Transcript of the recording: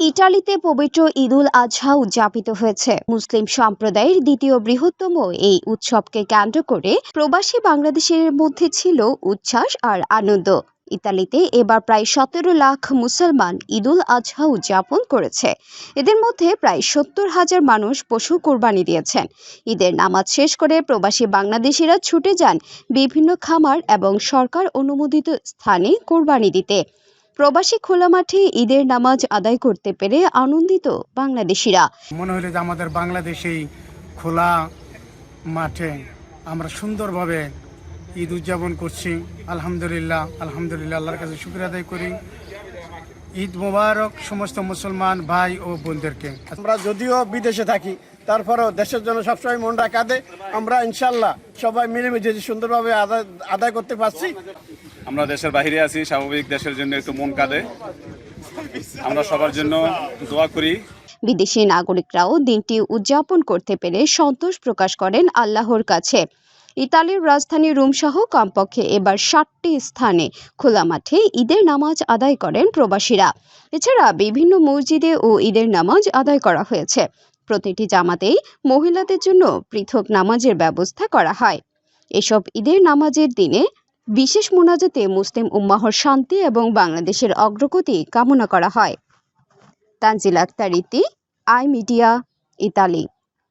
ইটালিতে পবিত্র ঈদুল আজহা উদযাপিত হয়েছে। মুসলিম সম্প্রদায়ের দ্বিতীয় বৃহত্তম এই উৎসবকে কেন্দ্র করে প্রবাসী বাংলাদেশের মধ্যে ছিল উচ্ছ্বাস আর আনন্দ। ইতালিতে এবার প্রায় সতেরো লাখ মুসলমান ঈদুল আজহা উদযাপন করেছে। এদের মধ্যে প্রায় সত্তর হাজার মানুষ পশু কোরবানি দিয়েছেন। ঈদের নামাজ শেষ করে প্রবাসী বাংলাদেশিরা ছুটে যান বিভিন্ন খামার এবং সরকার অনুমোদিত স্থানে কোরবানি দিতে। প্রবাসী খোলা মাঠে ঈদের নামাজ আদায় করতে পেরে আনন্দিত বাংলাদেশিরা। মনে হলো যে আমাদের বাংলাদেশেই খোলা মাঠে আমরা সুন্দরভাবে ঈদ উদযাপন করছি। আলহামদুলিল্লাহ আলহামদুলিল্লাহ আল্লাহর কাছে শুক্র আদায় করি। ঈদ মোবারক সমস্ত মুসলমান ভাই ও বোনদেরকে। আমরা যদিও বিদেশে থাকি তারপরেও দেশের জন্য সবসময় মনটা কাঁদে আমরা ইনশাল্লাহ সবাই মিলেমিশে সুন্দরভাবে আদায় আদায় করতে পারছি। আমরা দেশের বাইরে আছি, স্বাভাবিক দেশের জন্য একটু মন কাঁদে। আমরা সবার জন্য দোয়া করি। বিদেশি নাগরিকরাও দিনটি উদযাপন করতে পেরে সন্তোষ প্রকাশ করেন আল্লাহর কাছে। ইতালির রাজধানী রোমসহ কমপক্ষে এবার ষাটটি স্থানে খোলা মাঠে ঈদের নামাজ আদায় করেন প্রবাসীরা। এছাড়া বিভিন্ন মসজিদে ও ঈদের নামাজ আদায় করা হয়েছে। প্রতিটি জামাতেই মহিলাদের জন্য পৃথক নামাজের ব্যবস্থা করা হয়। এসব ঈদের নামাজের দিনে বিশেষ মোনাজাতে মুসলিম উম্মাহর শান্তি এবং বাংলাদেশের অগ্রগতি কামনা করা হয়। তানজিল আক্তার ইতি, আই মিডিয়া, ইতালি।